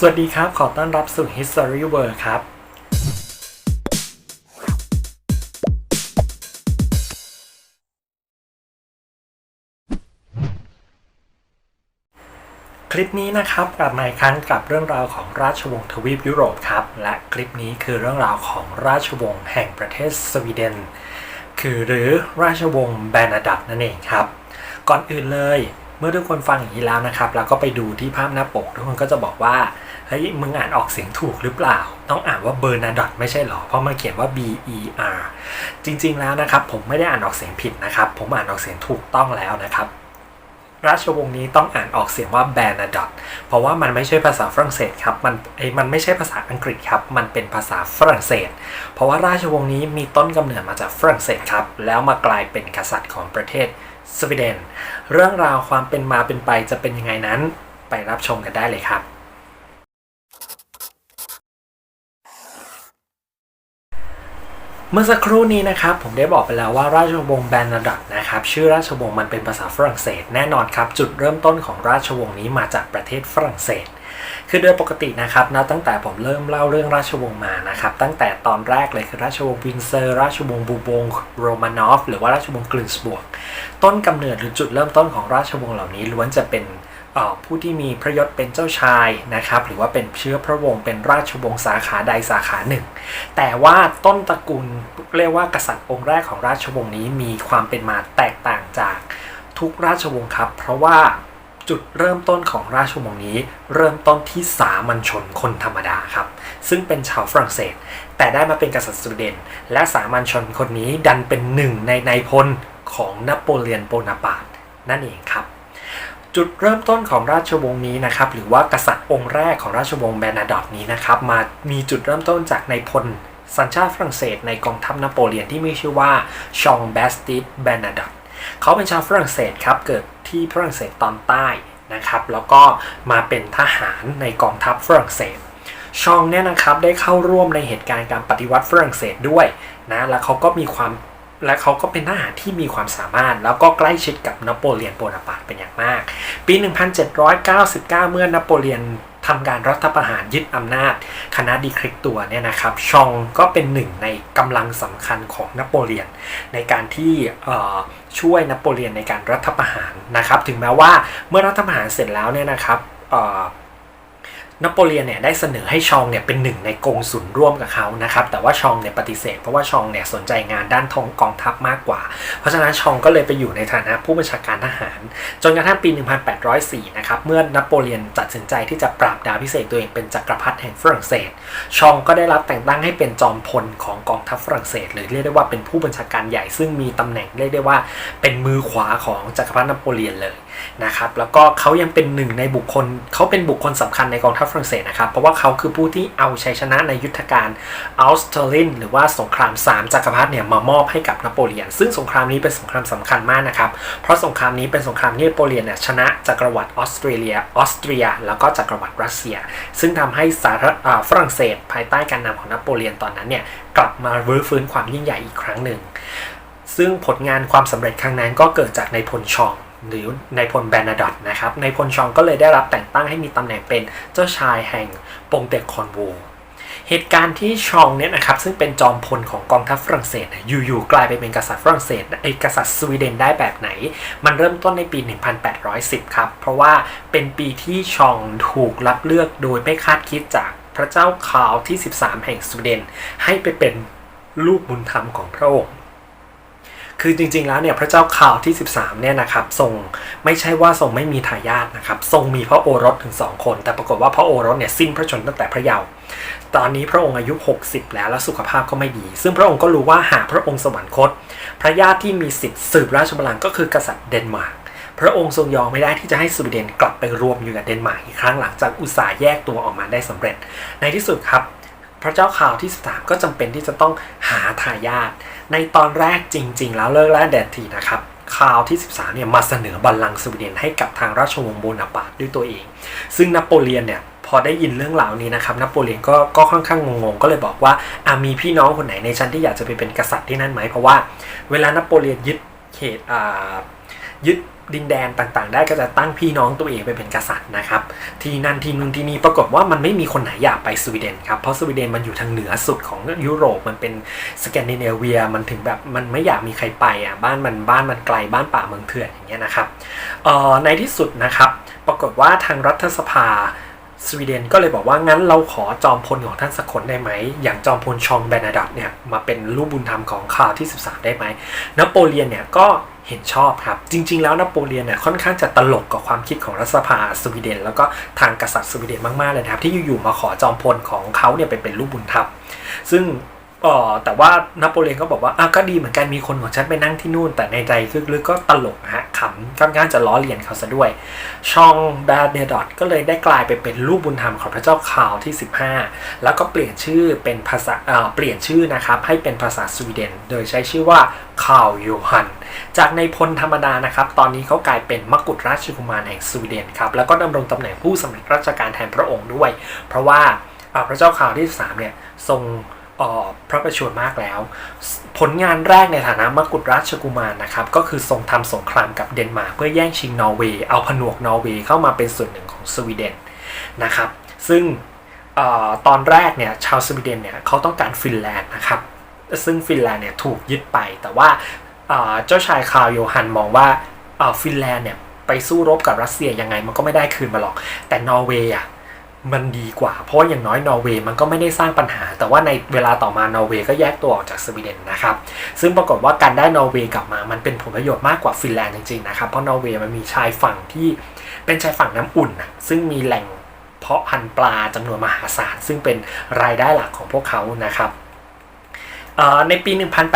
สวัสดีครับ ขอต้อนรับสู่ History World ครับ คลิปนี้นะครับกลับมาอีกครั้งกับเรื่องราวของราชวงศ์ทวีปยุโรปครับ และคลิปนี้คือเรื่องราวของราชวงศ์แห่งประเทศสวีเดน คือหรือราชวงศ์แบรนาดัตนั่นเองครับ ก่อนอื่นเลยเมื่อทุกคนฟังอย่างนี้แล้วนะครับ แล้วก็ไปดูที่ภาพหน้าปก ทุกคนก็จะบอกว่า เฮ้ยมึงอ่านออกเสียงถูกหรือเปล่า ต้องอ่านว่าเบอร์นาดอตไม่ใช่หรอ เพราะมันเขียนว่า B E R จริงๆแล้วนะครับ ผมไม่ได้อ่านออกเสียงผิดนะครับ ผมอ่านออกเสียงถูกต้องแล้วนะครับ ราชวงศ์นี้ต้องอ่านออกเสียงว่าแบรนาดอตเพราะว่ามันไม่ใช่ภาษาฝรั่งเศสครับ มันไอ้มันไม่ใช่ภาษาอังกฤษครับ มันเป็นภาษาฝรั่งเศส เพราะว่าราชวงศ์นี้มีต้นกำเนิดมาจากฝรั่งเศสครับ แล้วมากลายเป็นกษัตริย์ของประเทศสวีเดน เรื่องราวความเป็นมาเป็นไปจะเป็นยังไงนั้น ไปรับชมกันได้เลยครับ เมื่อสักครู่นี้นะครับผมได้บอกไปแล้วว่าราชวงศ์แบรนาดัตนะครับชื่อราชวงศ์มันเป็นภาษาฝรั่งเศสแน่นอนครับจุดเริ่มต้นของราชวงศ์นี้มาจากประเทศฝรั่งเศส คือโดยปกตินะครับนะตั้งแต่ผมเริ่มเล่าเรื่องราชวงศ์มานะครับตั้งแต่ตอนแรกเลยคือราชวงศ์วินเซอร์ ราชวงศ์บูบงโรมานอฟหรือว่าราชวงศ์กลินสบวก ต้นกำเนิดหรือจุดเริ่มต้นของราชวงศ์เหล่านี้ล้วนจะเป็น ผู้ที่มีพระยศเป็นเจ้าชายนะครับหรือว่าเป็นเชื้อพระวงศ์เป็นราชวงศ์สาขาใดสาขาหนึ่ง แต่ว่าต้นตระกูลเรียกว่ากษัตริย์องค์แรกของราชวงศ์นี้มีความเป็นมาแตกต่างจากทุกราชวงศ์ครับ เพราะว่าจุดเริ่มต้นของราชวงศ์นี้ เริ่มต้นที่สามัญชนคนธรรมดาครับ ซึ่งเป็นชาวฝรั่งเศส แต่ได้มาเป็นกษัตริย์สวีเดน และสามัญชนคนนี้ดันเป็นหนึ่งในนายพลของนโปเลียนโบนาปาร์ตนั่นเองครับ จุดเริ่มต้นของราชวงศ์นี้นะครับหรือว่ากษัตริย์องค์แรกของราชวงศ์แบรนาดอตนี้นะครับมามีจุดเริ่มต้นจากนายพลสัญชาติฝรั่งเศสในกองทัพนโปเลียนที่มีชื่อว่าชองแบสติสแบรนาดอตเขาเป็นชาวฝรั่งเศสครับเกิดที่ฝรั่งเศสตอนใต้นะครับแล้วก็มาเป็นทหารในกองทัพฝรั่งเศสชองเนี่ยนะครับได้เข้าร่วมในเหตุการณ์การปฏิวัติฝรั่งเศสด้วยนะแล้วเขาก็มีความ และเขาก็เป็นทหารที่มีความสามารถ แล้วก็ใกล้ชิดกับนโปเลียนโบนาปาร์ตเป็นอย่างมาก ปี 1799 เมื่อนโปเลียนทำการรัฐประหารยึดอำนาจ คณะดีคริกตัวเนี่ยนะครับ ชองก็เป็นหนึ่งในกำลังสำคัญของนโปเลียน ในการที่ช่วยนโปเลียนในการรัฐประหารนะครับ ถึงแม้ว่าเมื่อรัฐประหารเสร็จแล้วเนี่ยนะครับ นโปเลียนเนี่ยได้เสนอให้ชองเนี่ยเป็นหนึ่งในกองสุนร่วมกับเขานะครับ แต่ว่าชองเนี่ยปฏิเสธเพราะว่าชองเนี่ยสนใจงานด้านทองกองทัพมากกว่า เพราะฉะนั้นชองก็เลยไปอยู่ในฐานะผู้บัญชาการทหาร จนกระทั่งปี 1804 นะครับ เมื่อนโปเลียนตัดสินใจที่จะปราบดาพิเศษตัวเองเป็นจักรพรรดิแห่งฝรั่งเศส ชองก็ได้รับแต่งตั้งให้เป็นจอมพลของกองทัพฝรั่งเศสหรือเรียกได้ว่าเป็นผู้บัญชาการใหญ่ซึ่งมีตำแหน่งเรียกได้ว่า เป็นมือขวาของจักรพรรดินโปเลียนเลย นะครับแล้วก็เขายังเป็นหนึ่งในบุคคลเขาเป็นบุคคลสำคัญในกองทัพฝรั่งเศสนะครับเพราะว่าเขาคือผู้ที่เอาชัยชนะในยุทธการอัลสเตอร์ลินหรือว่าสงครามสามจักรพรรดิเนี่ยมามอบให้กับนโปเลียน ซึ่งสงครามนี้เป็นสงครามสำคัญมากนะครับเพราะสงครามนี้เป็นสงครามที่นโปเลียนเนี่ยชนะจักรวรรดิออสเตรเลียออสเตรีย แล้วก็จักรวรรดิรัสเซีย ซึ่งทำให้สาราฝรั่งเศส ภายใต้การนำของนโปเลียนตอนนั้นเนี่ยกลับมารื้อฟื้นความยิ่งใหญ่อีกครั้งหนึ่งซึ่งผลงานความสำเร็จครั้งนั้นก็เกิดจากในพลชอง หรือในายพลแบรนาดอตนะครับในายพลชองก็เลยได้รับแต่งตั้งให้มีตำแหน่งเป็นเจ้าชายแห่งปงเต็กคอนโวเหตุการณ์ที่ชองเนี่ยนะครับซึ่งเป็นจอมพลของกองทัพฝรั่งเศสอยู่ๆกลายไปเป็นกษัตริย์ฝรั่งเศสไอ้กษัตริย์สวีเดนได้แบบไหน มันเริ่มต้นในปี 1810 ครับ เพราะว่าเป็นปีที่ชองถูกรับเลือกโดยไม่คาดคิดจากพระเจ้าคาร์ลที่ 13 แห่งสวีเดน ให้ไปเป็นลูกบุญธรรมของพระองค์ คือจริงๆแล้วเนี่ยพระเจ้าข่าวที่ 13เนี่ยนะครับทรงไม่ใช่ว่าทรงไม่มีทายาทนะครับทรงมีพระโอรสถึง 2 คน แต่ปรากฏว่าพระโอรสเนี่ยสิ้นพระชนม์ตั้งแต่พระเยาว์ตอนนี้พระองค์อายุ 60 แล้วและสุขภาพก็ไม่ดี ซึ่งพระองค์ก็รู้ว่าหากพระองค์สวรรคต พระญาติที่มีสิทธิ์สืบราชบัลลังก์ก็คือกษัตริย์เดนมาร์กพระองค์ทรงยอมไม่ได้ที่จะให้สวีเดนกลับไปรวมอยู่กับเดนมาร์กอีกครั้งหลังจากอุตสาห์แยกตัวออกมาได้สำเร็จ ในที่สุดครับ พระเจ้าข่าวที่สามก็จำเป็นที่จะต้องหาทายาท ในตอนแรกจริง ๆ แล้วเลิกแรกแดดทีนะครับข่าวที่ 13เนี่ยมาเสนอบัลลังก์สวีเดนให้กับทางราชวงศ์โบนาปาร์ตด้วยตัวเอง ซึ่งนโปเลียนเนี่ยพอได้ยินเรื่องราวนี้นะครับนโปเลียนก็ก็ค่อนข้างงงๆ ก็เลยบอกว่าอามีพี่น้องคนไหนในชั้นที่อยากจะไปเป็นกษัตริย์ที่นั่นไหมเพราะว่า เวลานโปเลียนยึดเขตอ่ายึด ดินแดนต่างๆ ได้ก็จะตั้งพี่น้องตัวเองไปเป็นกษัตริย์นะครับ ที่นั่นที่นู่นที่นี่ปรากฏว่ามันไม่มีคนไหนอยากไปสวีเดนครับเพราะสวีเดนมันอยู่ทางเหนือสุดของยุโรปมันเป็นสแกนดิเนเวียมันถึงแบบมันไม่อยากมีใครไปอะบ้านมันบ้านมันไกลบ้านป่าเมืองเถื่อนอย่างเงี้ยนะครับเอ่อในที่สุดนะครับปรากฏว่าทางรัฐสภาสวีเดนก็เลยบอกว่างั้นเราขอจอมพลของท่านสักคนได้ไหม อย่างจอมพลชองแบนาดัตเนี่ยมาเป็นลูกบุญธรรมของคาร์ลที่ 13 ได้ไหมนโปเลียนเนี่ยก็ เห็นชอบครับ จริง ๆ แล้วนโปเลียนเนี่ยค่อนข้างจะตลกกับความคิดของรัฐสภาสวีเดน แล้วก็ทางกษัตริย์สวีเดนมากๆเลยนะครับ ที่อยู่ๆมาขอจอมพลของเขาเนี่ยไปเป็นลูกบุญธรรมซึ่ง เออแต่ว่านโปเลียนก็บอกว่าอะก็ดีเหมือนกันมีคนของฉันไปนั่งที่นู่น แต่ในใจลึกๆก็ตลกนะฮะขำค่อนข้างจะล้อเลียนเขาซะด้วย ชองแบดเนดอตก็เลยได้กลายไปเป็นลูกบุญธรรมของพระเจ้าคาร์ลที่ 15 แล้วก็เปลี่ยนชื่อเป็นภาษาเอ่อเปลี่ยนชื่อนะครับให้เป็นภาษาสวีเดน โดยใช้ชื่อว่าคาร์ลโยฮัน จากในพลธรรมดานะครับ ตอนนี้เขากลายเป็นมกุฎราชกุมารแห่งสวีเดนครับแล้วก็ดำรงตำแหน่งผู้สำเร็จราชการแทนพระองค์ด้วย เพราะว่าพระเจ้าคาร์ลที่13เนี่ยทรง พระประชวรมากแล้ว ผลงานแรกในฐานะมกุฎราชกุมารนะครับ ก็คือทรงทำสงครามกับเดนมาร์กเพื่อแย่งชิงนอร์เวย์เอาผนวกนอร์เวย์เข้ามาเป็นส่วนหนึ่งของสวีเดนนะครับ ซึ่งออตอนแรกเนี่ยชาวสวีเดนเนี่ยเขาต้องการฟินแลนด์นะครับ ซึ่งฟินแลนด์เนี่ยถูกยึดไปแต่ว่าเจ้าชายคาร์ลโยฮันมองว่าฟินแลนด์เนี่ยไปสู้รบกับรัสเซียยังไงมันก็ไม่ได้คืนมาหรอก แต่นอร์เวย์อะ มันดีกว่า เพราะอย่างน้อยนอร์เวย์มันก็ไม่ได้สร้างปัญหา แต่ว่าในเวลาต่อมานอร์เวย์ก็แยกตัวออกจากสวีเดนนะครับ ซึ่งปรากฏว่าการได้นอร์เวย์กลับมา มันเป็นผลประโยชน์มากกว่าฟินแลนด์จริงๆนะครับ เพราะนอร์เวย์มันมีชายฝั่งที่เป็นชายฝั่งน้ำอุ่นนะซึ่งมีแหล่งเพาะพันธุ์ปลาจำนวนมหาศาลซึ่งเป็นรายได้หลักของพวกเขานะครับ ในปี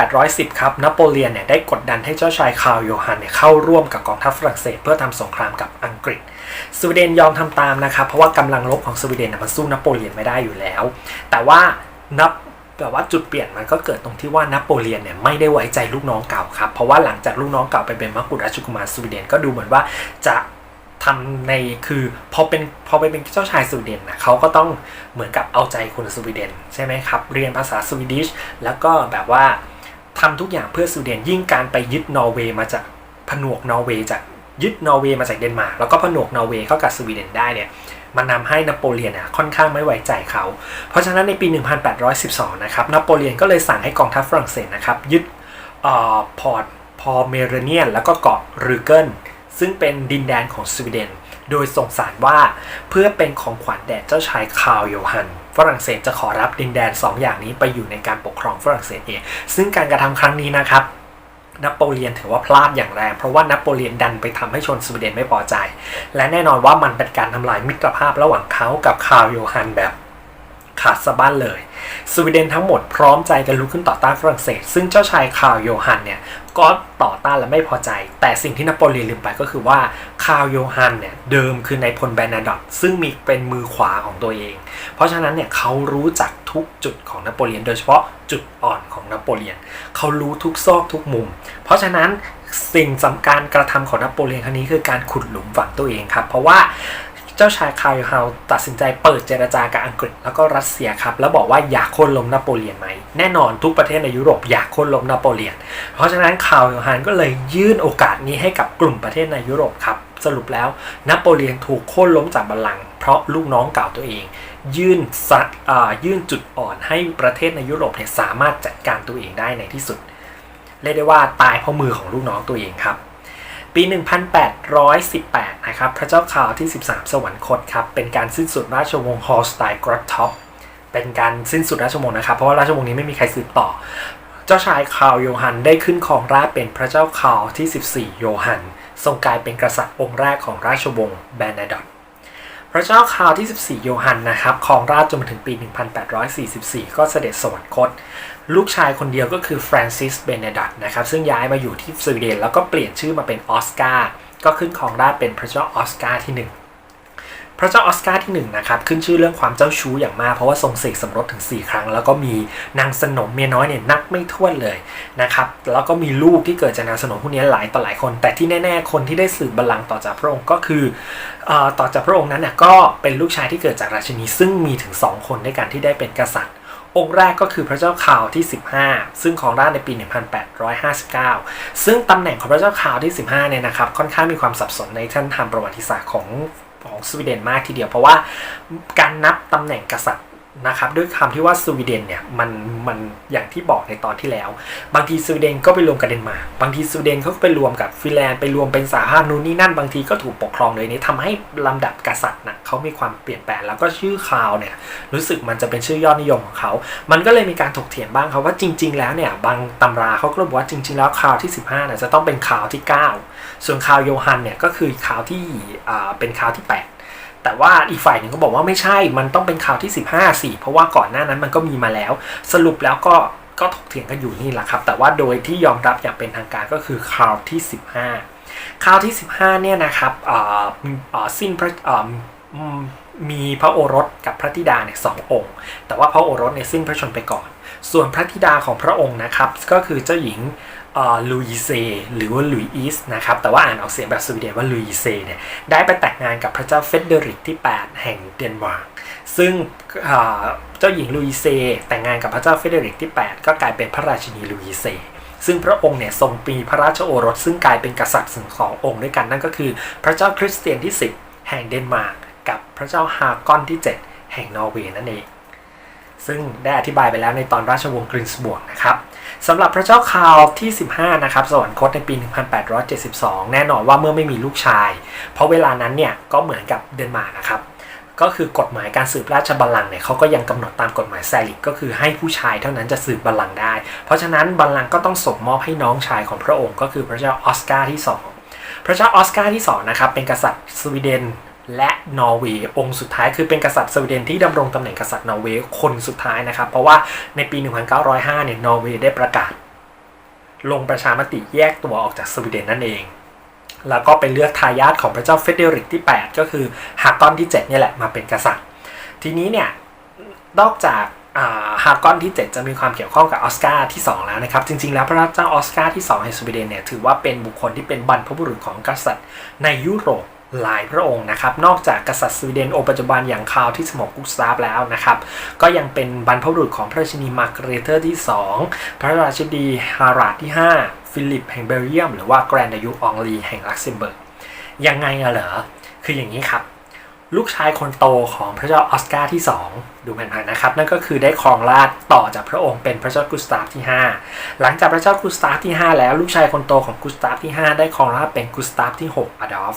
1810 ครับนโปเลียนเนี่ยได้กดดันให้เจ้าชายคาร์ลโยฮันเนี่ยเข้าร่วมกับกองทัพฝรั่งเศส เพื่อทำสงครามกับอังกฤษ สวีเดนยอมทำตามนะครับ เพราะว่ากำลังรบของสวีเดนมันสู้นโปเลียนไม่ได้อยู่แล้ว แต่ว่านับแต่ว่าจุดเปลี่ยนมันก็เกิดตรงที่ว่านโปเลียนเนี่ยไม่ได้ไว้ใจลูกน้องเก่าครับ เพราะว่าหลังจากลูกน้องเก่าไปเป็นมกุฎราชกุมารสวีเดนก็ดูเหมือนว่าจะ ทำในคือพอเป็นพอไปเป็นเจ้าชายสวีเดนนะเขาก็ต้องเหมือนกับเอาใจคนสวีเดนใช่ไหมครับ เรียนภาษาสวีดิชแล้วก็แบบว่าทำทุกอย่างเพื่อสวีเดนยิ่งการไปยึดนอร์เวย์มาจากผนวกนอร์เวย์จากยึดนอร์เวย์มาจากเดนมาร์กแล้วก็ผนวกนอร์เวย์เข้ากับสวีเดนได้เนี่ยมันนำให้นโปเลียนอะค่อนข้างไม่ไว้ใจเขา เพราะฉะนั้นในปี 1812 นะครับนโปเลียนก็เลยสั่งให้กองทัพฝรั่งเศสนะครับยึดออพอร์ตพอเมเรเนียน แล้วก็เกาะรูเกิล ซึ่งเป็นดินแดนของสวีเดน โดยส่งสารว่าเพื่อเป็นของขวัญแด่เจ้าชายคาร์ลโยฮัน ฝรั่งเศสจะขอรับดินแดน 2ออย่างนี้ไปอยู่ในการปกครองฝรั่งเศสเอง ซึ่งการกระทำครั้งนี้นะครับนโปเลียนถือว่าพลาดอย่างแรง เพราะว่านโปเลียนดันไปทำให้ชนสวีเดนไม่พอใจ และแน่นอนว่ามันเป็นการทำลายมิตรภาพระหว่างเขากับคาร์ลโยฮันแบบ ขาดสะบั้นเลย สวีเดนทั้งหมดพร้อมใจกันลุกขึ้นต่อต้านฝรั่งเศส ซึ่งเจ้าชายคาร์ลโยฮันเนี่ยก็ต่อต้านและไม่พอใจ แต่สิ่งที่นโปเลียนลืมไปก็คือว่าคาร์ลโยฮันเนี่ยเดิมคือนายพลแบรนาดอตซึ่งมีเป็นมือขวาของตัวเอง เพราะฉะนั้นเนี่ยเขารู้จักทุกจุดของนโปเลียน โดยเฉพาะจุดอ่อนของนโปเลียน เขารู้ทุกซอกทุกมุม เพราะฉะนั้นสิ่งสำคัญกระทำของนโปเลียนครั้งนี้คือการขุดหลุมฝังตัวเองครับ เพราะว่า เจ้าชายคาร์ลเฮาตัดสินใจเปิดเจรจากับอังกฤษแล้วก็รัสเซียครับ แล้วบอกว่าอยากโค่นล้มนโปเลียนไหม แน่นอนทุกประเทศในยุโรปอยากโค่นล้มนโปเลียน เพราะฉะนั้นคาร์ลเฮานก็เลยยื่นโอกาสนี้ให้กับกลุ่มประเทศในยุโรปครับ สรุปแล้วนโปเลียนถูกโค่นล้มจากบัลลังก์เพราะลูกน้องเก่าตัวเอง ยื่นสัตยื่นจุดอ่อนให้ประเทศในยุโรปเนี่ยสามารถจัดการตัวเองได้ในที่สุดเรียกได้ว่าตายเพราะมือของลูกน้องตัวเองครับ ปี 1818 นะครับ พระเจ้าคาร์ลที่ 13 สวรรคตครับ เป็นการสิ้นสุดราชวงศ์ฮอลสไตน์กรอตท็อป เป็นการสิ้นสุดราชวงศ์นะครับ เพราะว่าราชวงศ์นี้ไม่มีใครสืบต่อ เจ้าชายคาร์ลโยฮันได้ขึ้นครองราชเป็นพระเจ้าคาร์ลที่ 14 โยฮัน ทรงกลายเป็นกษัตริย์องค์แรกของราชวงศ์แบรนดอตพระเจ้าคาร์ลที่ 14 โยฮันนะครับ ครองราชจนมาถึงปี 1844 ก็เสด็จสวรรคต ลูกชายคนเดียวก็คือฟรานซิสเบเนดัตนะครับซึ่งย้ายมาอยู่ที่สวีเดนแล้วก็เปลี่ยนชื่อมาเป็นออสการ์ก็ขึ้นครองราชเป็นพระเจ้าออสการ์ที่ 1 พระเจ้าออสการ์ที่1นะครับขึ้นชื่อเรื่องความเจ้าชู้อย่างมาก เพราะว่าทรงเสกสมรสถึง 4 ครั้ง แล้วก็มีนางสนมเมียน้อยเนี่ยนับไม่ถ้วนเลยนะครับแล้วก็มีลูกที่เกิดจากนางสนมพวกนี้หลายต่อหลายคน แต่ที่แน่ ๆ คนที่ได้สืบบัลลังก์ต่อจากพระองค์ก็คือเอ่อต่อจากพระองค์นั้นน่ะก็เป็นลูกชายที่เกิดจากราชินีซึ่งมีถึง 2 คนด้วยกันที่ได้เป็นกษัตริย์ องค์แรกก็คือพระเจ้าข่าวที่ 15 ซึ่งของราชในปี 1859 ซึ่งตำแหน่งของพระเจ้าข่าวที่ 15 เนี่ยนะครับ ค่อนข้างมีความสับสนในท่านทำประวัติศาสตร์ของของสวีเดนมากทีเดียว เพราะว่าการนับตำแหน่งกษัตริย์ นะครับด้วยคำที่ว่าสวีเดนเนี่ยมันมันอย่างที่บอกในตอนที่แล้ว บางทีสวีเดนก็ไปรวมกับเดนมาร์กบางทีสวีเดนเขาก็ไปรวมกับฟินแลนด์ไปรวมเป็นสหภาพนู่นนี่นั่น บางทีก็ถูกปกครองเลยนี้ทำให้ลำดับกษัตริย์นะเขามีความเปลี่ยนแปลงแล้วก็ชื่อคาวเนี่ยรู้สึกมันจะเป็นชื่อยอดนิยมของเขา มันก็เลยมีการถกเถียงบ้างครับว่าจริง ๆ แล้วเนี่ยบางตำราเขาก็บอกว่าจริง ๆ แล้วคาวที่ 15เนี่ยจะต้องเป็นคาวที่ 9 ส่วนคาวโยฮันเนี่ยก็คือคาวที่อ่าเป็นคาวที่ 8 แต่ว่าอีกฝ่ายหนึ่งก็บอกว่าไม่ใช่ มันต้องเป็นข่าวที่ 15สิเพราะว่าก่อนหน้านั้นมันก็มีมาแล้ว สรุปแล้วก็ก็ถกเถียงกันอยู่นี่แหละครับ แต่ว่าโดยที่ยอมรับอย่างเป็นทางการก็คือข่าวที่ 15ข่าวที่ 15เนี่ยนะครับสิ้นพระมีพระโอรสกับพระธิดาเนี่ยสององค์ แต่ว่าพระโอรสเนี่ยสิ้นพระชนไปก่อน ส่วนพระธิดาของพระองค์นะครับ ก็คือเจ้าหญิง ลุยเซหรือว่าลุยอีสนะครับแต่ว่าอ่านออกเสียงแบบสวีเดนว่าลุยเซเนี่ยได้ไปแต่งงานกับพระเจ้าเฟเดริกที่ 8 แห่งเดนมาร์กซึ่งเจ้าหญิงลุยเซแต่งงานกับพระเจ้าเฟเดริกที่ 8 ก็กลายเป็นพระราชินีลุยเซซึ่งพระองค์เนี่ยทรงปีพระราชโอรส ซึ่งกลายเป็นกษัตริย์ถึงสององค์ด้วยกันนั่นก็คือ พระเจ้าคริสเตียนที่ 10 แห่งเดนมาร์กกับพระเจ้าฮากอนที่ 7 แห่งนอร์เวย์นั่นเองซึ่งได้อธิบายไปแล้วในตอนราชวงศ์กรินสบวกนะครับ สำหรับพระเจ้าคาวที่ 15 นะครับสวรรคตในปี 1872 แน่นอนว่าเมื่อไม่มีลูกชาย เพราะเวลานั้นเนี่ยก็เหมือนกับเดนมาร์กนะครับ ก็คือกฎหมายการสืบราชบัลลังก์เนี่ยเขาก็ยังกำหนดตามกฎหมายแซลิกก็คือให้ผู้ชายเท่านั้นจะสืบบัลลังก์ได้ เพราะฉะนั้นบัลลังก์ก็ต้องส่งมอบให้น้องชายของพระองค์ ก็คือพระเจ้าออสการ์ที่ 2 พระเจ้าออสการ์ที่2นะครับเป็นกษัตริย์สวีเดน และนอร์เวย์องค์สุดท้ายคือเป็นกษัตริย์สวีเดนที่ดำรงตำแหน่งกษัตริย์นอร์เวย์คนสุดท้ายนะครับ เพราะว่าในปี 1905 เนี่ยนอร์เวย์ได้ประกาศ ลงประชามติแยกตัวออกจากสวีเดนนั่นเอง แล้วก็ไปเลือกทายาทของพระเจ้าเฟเดริกที่ 8 ก็คือฮากอนที่7เนี่ยแหละมาเป็นกษัตริย์ ทีนี้เนี่ยนอกจากฮากอนที่ 7 จะมีความเกี่ยวข้องกับออสการ์ที่ 2 แล้วนะครับ จริงๆ แล้วพระเจ้าออสการ์ที่2แห่งสวีเดนเนี่ยถือว่าเป็นบุคคลที่เป็นบรรพบุรุษของกษัตริย์ในยุโรป หลายพระองค์นะครับ นอกจากกษัตริย์สวีเดนองค์ปัจจุบันอย่างคาวที่สมองกุสตาฟแล้วนะครับ ก็ยังเป็นบรรพบุรุษของพระราชินีมาร์กเรเตอร์ที่ 2 พระราชินีฮาราดที่ 5 ฟิลิปแห่งเบลเยียม หรือว่าแกรนดายุอองลีแห่งลักเซมเบิร์กยังไงอะเหรอ คืออย่างนี้ครับลูกชายคนโตของพระเจ้าออสการ์ที่ 2 ดูแผนๆนะครับ นั่นก็คือได้ครองราชต่อจากพระองค์เป็นพระเจ้ากุสตาฟที่ 5 หลังจากพระเจ้ากุสตาฟที่ 5 แล้วลูกชายคนโตของกุสตาฟที่ 5 ได้ครองราชเป็นกุสตาฟที่ 6 อดอล์ฟ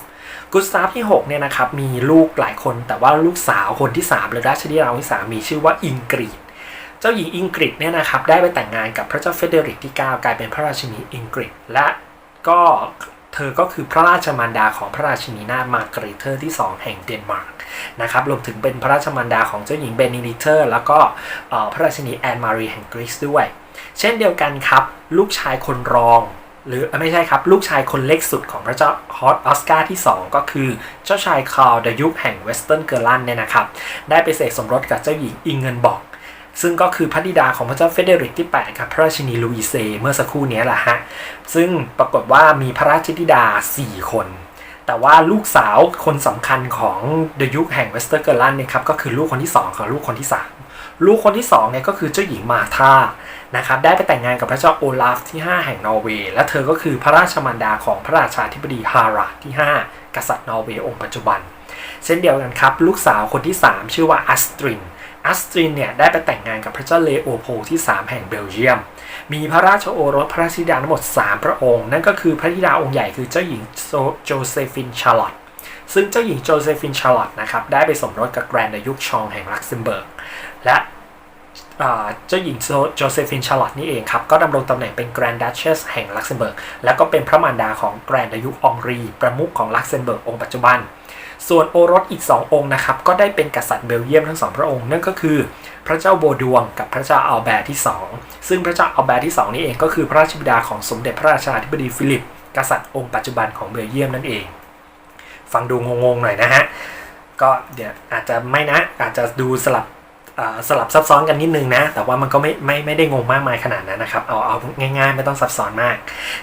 กุสตาฟที่ 6 เนี่ยนะครับ มีลูกหลายคน แต่ว่าลูกสาวคนที่ 3 หรือราชธิดาที่ 3 มีชื่อว่าอิงกรีดเจ้าหญิงอิงกฤษเนี่ยนะครับได้ไปแต่งงานกับพระเจ้าเฟเดริกที่ 9 กลายเป็นพระราชินีอิงกฤษและก็เธอก็คือพระราชมารดาของพระราชินีนาถมาร์กาเรเตอร์ที่ 2 แห่งเดนมาร์กนะครับรวมถึงเป็นพระราชมารดาของเจ้าหญิงเบนิดิเตอร์ แล้วก็พระราชินีแอนมารีแห่งกรีซด้วย เช่นเดียวกันครับ ลูกชายคนรอง หรือไม่ใช่ครับ ลูกชายคนเล็กสุดของพระเจ้าฮอตออสการ์ที่ 2 ก็คือเจ้าชายคาร์เดยุคแห่งเวสเทิร์นเกอร์ลันเนี่ยนะครับ ได้ไปเสกสมรสกับเจ้าหญิงอิงเงินบอก ซึ่งก็คือพระธิดาของพระเจ้าเฟเดริกที่ 8 กับพระราชินีลุยเซเมื่อสักครู่นี้แหละฮะ ซึ่งปรากฏว่ามีพระราชธิดา 4 คนแต่ว่าลูกสาวคนสำคัญของเดยุคแห่งเวสเทิร์นเกอร์ลันเนี่ยครับก็คือลูกคนที่ 2 กับลูกคนที่ 3 ลูกคนที่2เนี่ยก็คือเจ้าหญิงมาธานะครับได้ไปแต่งงานกับพระเจ้าโอลาฟที่ 5 แห่งนอร์เวย์ และเธอก็คือพระราชมารดาของพระราชาธิบดีฮาราที่ 5 กษัตริย์นอร์เวย์องค์ปัจจุบัน เช่นเดียวกันครับ ลูกสาวคนที่ 3 ชื่อว่าอัสตรินอัสตรินเนี่ยได้ไปแต่งงานกับพระเจ้าเลโอโพลที่ 3 แห่งเบลเยียม มีพระราชโอรสพระราชธิดาทั้งหมด 3 พระองค์ นั่นก็คือพระธิดาองค์ใหญ่คือเจ้าหญิงโจเซฟินชาร์ลอตซึ่งเจ้าหญิงโจเซฟินชาร์ลอตนะครับได้ไปสมรสกับแกรนดายุคชองแห่งลักเซมเบิร์ก และเจ้าหญิงโจเซฟินชาร์ลอตนี่เองครับ ก็ดำรงตำแหน่งเป็นแกรนด์ดัชเชสแห่งลักเซมเบิร์ก และก็เป็นพระมารดาของแกรนดายุคองรี ประมุขของลักเซมเบิร์กองค์ปัจจุบัน ส่วนโอรสอีก 2 องค์นะครับ ก็ได้เป็นกษัตริย์เบลเยียมทั้งสองพระองค์ นั่นก็คือ พระเจ้าโบดวงกับพระเจ้าอัลแบร์ที่ 2 ซึ่งพระเจ้าอัลแบร์ที่ 2 นี่เองก็คือพระราชบิดาของสมเด็จพระราชาธิบดีฟิลิป กษัตริย์องค์ปัจจุบันของเบลเยียมนั่นเอง ฟังดูงงๆหน่อยนะฮะก็เดี๋ยวอาจจะไม่นะอาจจะดูสลับ สลับซับซ้อนกันนิดนึงนะ แต่ว่ามันก็ไม่ไม่ไม่ได้งงมากมายขนาดนั้นนะครับ เอาเอาง่ายๆ ไม่ต้องซับซ้อนมาก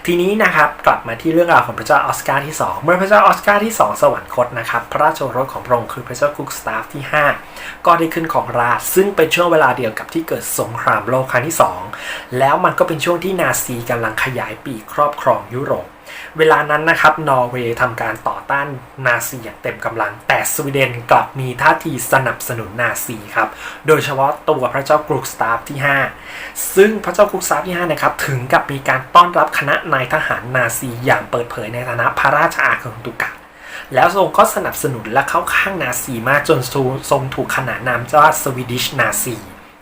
ทีนี้นะครับกลับมาที่เรื่องราวของพระเจ้าออสการ์ที่ 2 เมื่อพระเจ้าออสการ์ที่ 2 สวรรคตนะครับ พระราชโอรสของพระองค์คือพระเจ้ากุกสตาฟที่ 5 ก็ได้ขึ้นของราชซึ่งเป็นช่วงเวลาเดียวกับที่เกิดสงครามโลกครั้งที่ 2 แล้วมันก็เป็นช่วงที่นาซีกำลังขยายปีกครอบครองยุโรป เวลานั้นนะครับนอร์เวย์ทำการต่อต้านนาซีอย่างเต็มกำลัง แต่สวีเดนกลับมีท่าทีสนับสนุนนาซีครับ โดยเฉพาะตัวพระเจ้ากรุกสตาฟที่ 5 ซึ่งพระเจ้ากรุกสตาฟที่5นะครับถึงกับมีการต้อนรับคณะนายทหารนาซีอย่างเปิดเผยในฐานะพระราชอาคมตุกะแล้วทรงก็สนับสนุนและเข้าข้างนาซีมากจนทรงถูกขนานนามว่าสวีดิชนาซี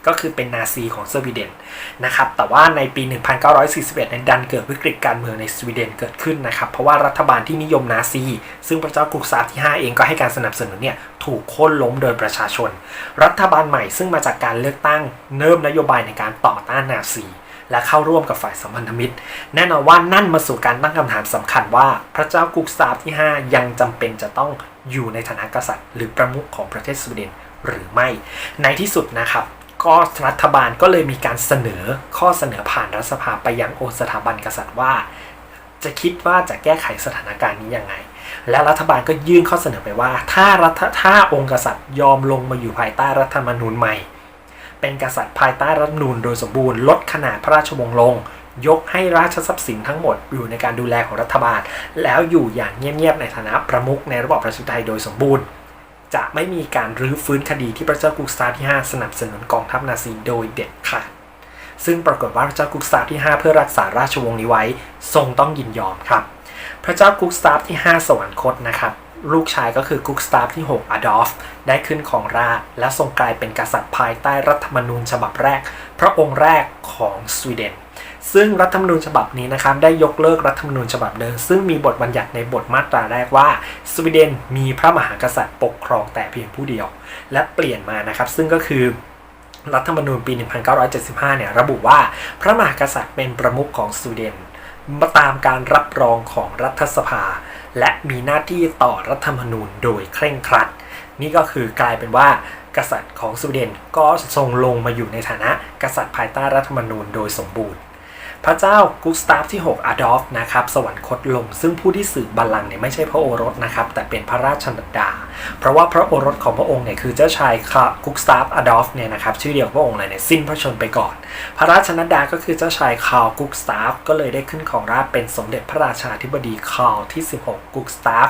ก็คือเป็นนาซีของสวีเดนนะครับ แต่ว่าในปี 1941นั้นดันเกิดวิกฤตการเมืองในสวีเดนเกิดขึ้นนะครับ เพราะว่ารัฐบาลที่นิยมนาซี ซึ่งพระเจ้ากรุกซาที่ 5 เองก็ให้การสนับสนุนเนี่ยถูกโค่นล้มโดยประชาชน รัฐบาลใหม่ซึ่งมาจากการเลือกตั้งเริ่มนโยบายในการต่อต้านนาซีและเข้าร่วมกับฝ่ายสัมพันธมิตร แน่นอนว่านั่นมาสู่การตั้งคำถามสำคัญว่า พระเจ้ากุกซาที่ 5 ยังจำเป็นจะต้องอยู่ในฐานะกษัตริย์ หรือประมุขของประเทศสวีเดนหรือไม่ ในที่สุดนะครับ ก็รัฐบาลก็เลยมีการเสนอข้อเสนอผ่านรัฐสภาไปยังองค์สถาบันกษัตริย์ว่า จะคิดว่าจะแก้ไขสถานการณ์นี้ยังไง และรัฐบาลก็ยื่นข้อเสนอไปว่า ถ้ารัฐถ้าองค์กษัตริย์ยอมลงมาอยู่ภายใต้รัฐธรรมนูญใหม่ เป็นกษัตริย์ภายใต้รัฐธรรมนูญโดยสมบูรณ์ลดขนาดพระราชวงศ์ลง ยกให้ราชทรัพย์สินทั้งหมดอยู่ในการดูแลของรัฐบาล แล้วอยู่อย่างเงียบๆในฐานะประมุขในระบอบประชาธิปไตยโดยสมบูรณ์ จะไม่มีการรื้อฟื้นคดีที่พระเจ้ากุกสตาฟที่ 5 สนับสนุนกองทัพนาซีโดยเด็ดขาดซึ่งปรากฏว่าพระเจ้ากุกสตาฟที่ 5 เพื่อรักษาราชวงศ์นี้ไว้ ทรงต้องยินยอมครับ พระเจ้ากุกสตาฟที่ 5 สวรรคตนะครับลูกชายก็คือกุกสตาฟที่ 6 อดอล์ฟได้ขึ้นของราชและทรงกลายเป็นกษัตริย์ภายใต้รัฐธรรมนูญฉบับแรก พระองค์แรกของสวีเดน ซึ่งรัฐธรรมนูญฉบับนี้นะครับได้ยกเลิกรัฐธรรมนูญฉบับเดิมซึ่งมีบทบัญญัติในบทมาตราแรกว่า สวีเดนมีพระมหากษัตริย์ปกครองแต่เพียงผู้เดียว และเปลี่ยนมานะครับ ซึ่งก็คือรัฐธรรมนูญปี 1975 เนี่ยระบุว่าพระมหากษัตริย์เป็นประมุขของสวีเดนตามการรับรองของรัฐสภา และมีหน้าที่ต่อรัฐธรรมนูญโดยเคร่งครัด นี่ก็คือกลายเป็นว่ากษัตริย์ของสวีเดนก็ทรงลงมาอยู่ในฐานะกษัตริย์ภายใต้รัฐธรรมนูญโดยสมบูรณ์ พระเจ้ากุสตาฟที่ 6 อดอล์ฟนะครับสวรรคตลง ซึ่งผู้ที่สืบบัลลังก์เนี่ยไม่ใช่พระโอรสนะครับแต่เป็นพระราชนัดดา เพราะว่าพระโอรสของพระองค์เนี่ยคือเจ้าชายกุสตาฟอดอล์ฟเนี่ยนะครับชื่อเดียวกับพระองค์เลยเนี่ยสิ้นพระชนม์ไปก่อน พระราชนัดดาก็คือเจ้าชายคาร์ลกุกสตาฟก็เลยได้ขึ้นของราชเป็นสมเด็จพระราชาธิบดีคาร์ลที่ 16 กุกสตาฟ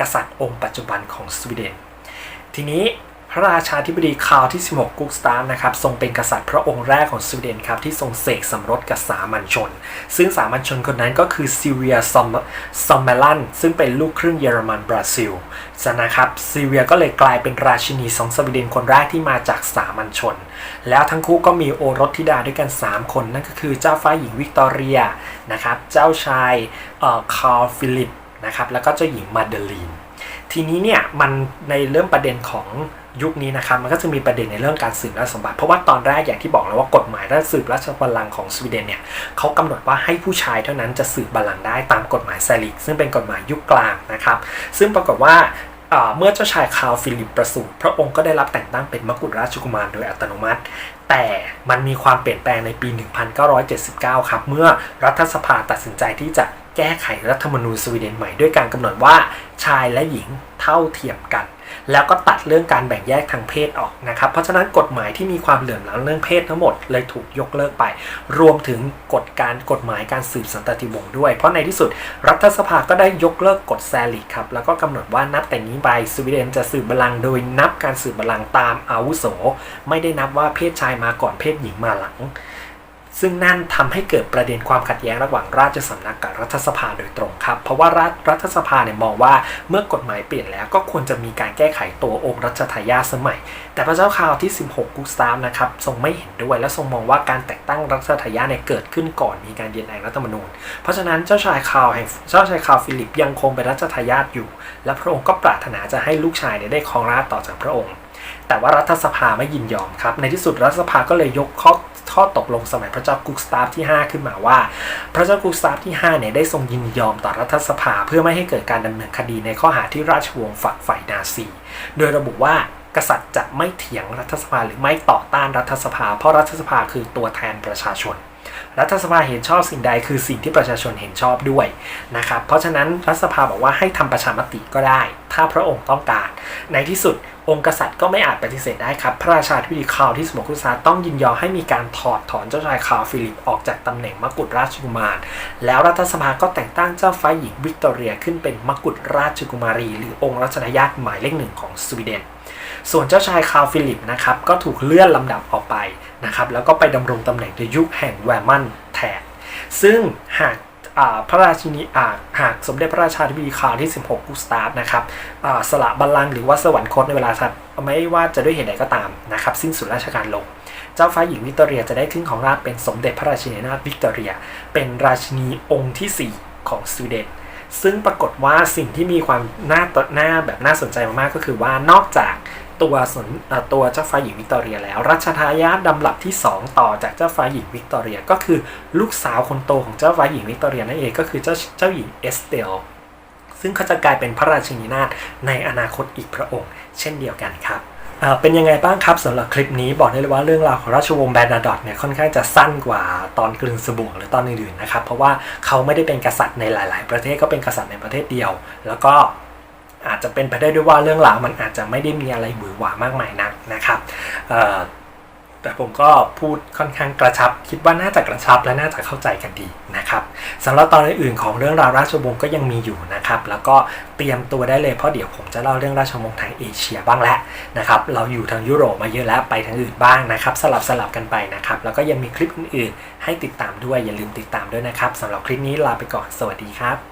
กษัตริย์องค์ปัจจุบันของสวีเดน ทีนี้ พระราชาธิบดีคาร์ลที่ 16กุกสตาร์นะครับทรงเป็นกษัตริย์พระองค์แรกของสวีเดนครับที่ทรงเสกสมรสกับสามัญชน ซึ่งสามัญชนคนนั้นก็คือซิเวียซอมซอมเมลันซึ่งเป็นลูกครึ่งเยอรมันบราซิลนะครับซิเวียก็เลยกลายเป็นราชินีของสวีเดนคนแรกที่มาจากสามัญชน แล้วทั้งคู่ก็มีโอรสธิดาด้วยกัน 3 คนนั่นก็คือเจ้าฟ้าหญิงวิกตอเรียนะครับเจ้าชายคาร์ลฟิลิปนะครับแล้วก็เจ้าหญิงมาเดลีนทีนี้เนี่ยมันในเรื่องประเด็นของ ยุคนี้นะครับมันก็จะมีประเด็นในเรื่องการสืบราชสมบัติ เพราะว่าตอนแรกอย่างที่บอกแล้วว่ากฎหมายราชสืบราชบัลลังก์ของสวีเดนเนี่ยเขากำหนดว่าให้ผู้ชายเท่านั้นจะสืบบัลลังก์ได้ตามกฎหมายแซลิกซึ่งเป็นกฎหมายยุคกลางนะครับ ซึ่งปรากฏว่าเมื่อเจ้าชายคาร์ลฟิลิปประสูติพระองค์ก็ได้รับแต่งตั้งเป็นมกุฎราชกุมารโดยอัตโนมัติ แต่มันมีความเปลี่ยนแปลงในปี 1979 ครับ เมื่อรัฐสภาตัดสินใจที่จะแก้ไขรัฐธรรมนูญสวีเดนใหม่ด้วยการกำหนดว่าชายและหญิงเท่าเทียมกัน แล้วก็ตัดเรื่องการแบ่งแยกทางเพศออกนะครับ เพราะฉะนั้นกฎหมายที่มีความเหลื่อมล้ำเรื่องเพศทั้งหมดเลยถูกยกเลิกไป รวมถึงกฎการกฎหมายการสืบสันตติวงศ์ด้วย เพราะในที่สุดรัฐสภาก็ได้ยกเลิกกฎแซลิกครับ แล้วก็กำหนดว่านับแต่นี้ไปสวีเดนจะสืบบัลลังก์โดยนับการสืบบัลลังก์ตามอาวุโส ไม่ได้นับว่าเพศชายมาก่อนเพศหญิงมาหลัง ซึ่งนั่นทำให้เกิดประเด็นความขัดแย้งระหว่างราชสำนักกับรัฐสภาโดยตรงครับ เพราะว่ารัฐรัฐสภาเนี่ยมองว่าเมื่อกฎหมายเปลี่ยนแล้วก็ควรจะมีการแก้ไขตัวองค์รัชทายาทสมัย แต่พระเจ้าคาร์ลที่ 16 กุสตาฟนะครับทรงไม่เห็นด้วยและทรงมองว่าการแต่งตั้งรัชทายาทเนี่ยเกิดขึ้นก่อนมีการเปลี่ยนแปลงรัฐธรรมนูญ เพราะฉะนั้นเจ้าชายคาร์ลแห่งเจ้าชายคาร์ลฟิลิปยังคงเป็นรัชทายาทอยู่ และพระองค์ก็ปรารถนาจะให้ลูกชายเนี่ยได้ครองราชต่อจากพระองค์ แต่ว่ารัฐสภาไม่ยินยอมครับในที่สุดรัฐสภาก็เลยยกข้อ ข้อตกลงสมัยพระเจ้ากุกสตาฟที่ 5 ขึ้นมาว่า พระเจ้ากุกสตาฟที่5เนี่ยได้ทรงยินยอมต่อรัฐสภาเพื่อไม่ให้เกิดการดำเนินคดีในข้อหาที่ราชวงศ์ฝักฝ่ายนาซี โดยระบุว่ากษัตริย์จะไม่เถียงรัฐสภาหรือไม่ต่อต้านรัฐสภา เพราะรัฐสภาคือตัวแทนประชาชน รัฐสภาเห็นชอบสิ่งใดคือสิ่งที่ประชาชนเห็นชอบด้วยนะครับเพราะฉะนั้นรัฐสภาบอกว่าให้ทำประชามติก็ได้ ถ้าพระองค์ต้องการ ในที่สุดองค์กษัตริย์ก็ไม่อาจปฏิเสธได้ครับ พระราชาธิบดีคาร์ลที่สมคุซาต้องยินยอมให้มีการถอดถอนเจ้าชายคาร์ลฟิลิปออกจากตำแหน่งมกุฎราชกุมาร แล้วรัฐสภาก็แต่งตั้งเจ้าฟ้าหญิงวิกตอเรียขึ้นเป็นมกุฎราชกุมารี หรือองค์รัชทายาทหมายเลขหนึ่งของสวีเดน ส่วนเจ้าชายคาร์ลฟิลิปนะครับก็ถูกเลื่อนลำดับออกไปนะครับแล้วก็ไปดำรงตำแหน่งในยุคแห่งแวร์มันแทนซึ่งหากพระราชินีอาหากสมเด็จพระราชาธิบดีคาร์ที่ 16 กุสตาฟนะครับสละบัลลังก์หรือว่าสวรรคตในเวลาถัดไม่ว่าจะด้วยเหตุใดก็ตามนะครับสิ้นสุดราชการลง เจ้าฟ้าหญิงวิกตอเรียจะได้ขึ้นของราชเป็นสมเด็จพระราชินีนาถวิกตอเรีย เป็นราชินีองค์ที่ 4 ของสวีเดนซึ่งปรากฏว่าสิ่งที่มีความน่าตน่าแบบน่าสนใจมากๆก็คือว่านอกจาก ตัวสนเอ่อตัวเจ้าฟ้าหญิงวิกตอเรียแล้ว รัชทายาทลำดับที่ 2 ต่อจากเจ้าฟ้าหญิงวิกตอเรีย ก็คือลูกสาวคนโตของเจ้าฟ้าหญิงวิกตอเรียนั่นเองก็คือเจ้าเจ้าหญิงเอสเตลซึ่งเขาจะกลายเป็นพระราชินีนาถในอนาคตอีกพระองค์ เช่นเดียวกันครับเป็นยังไงบ้างครับสำหรับคลิปนี้บอกได้เลยว่าเรื่องราวของราชวงศ์แบรนาดอตเนี่ยค่อนข้างจะสั้นกว่าตอนกลืนสบู่หรือตอนอื่นๆนะครับเพราะว่าเขาไม่ได้เป็นกษัตริย์ในหลาย ๆ ประเทศก็เป็นกษัตริย์ในประเทศเดียว แล้วก็ อาจจะเป็นไปได้ด้วยว่าเรื่องราวมันอาจจะไม่ได้มีอะไรหวือหวามากมายนักนะครับแต่ผมก็พูดค่อนข้างกระชับ คิดว่าน่าจะกระชับและน่าจะเข้าใจกันดีนะครับสำหรับตอนอื่นๆของเรื่องราวราชวงศ์ก็ยังมีอยู่นะครับ แล้วก็เตรียมตัวได้เลยเพราะเดี๋ยวผมจะเล่าเรื่องราชวงศ์ทางเอเชียบ้างแล้วนะครับ เราอยู่ทางยุโรปมาเยอะแล้วไปทางอื่นบ้างนะครับ สลับสลับกันไปนะครับ แล้วก็ยังมีคลิปอื่นๆ ให้ติดตามด้วยอย่าลืมติดตามด้วยนะครับสำหรับคลิปนี้ลาไปก่อนสวัสดีครับ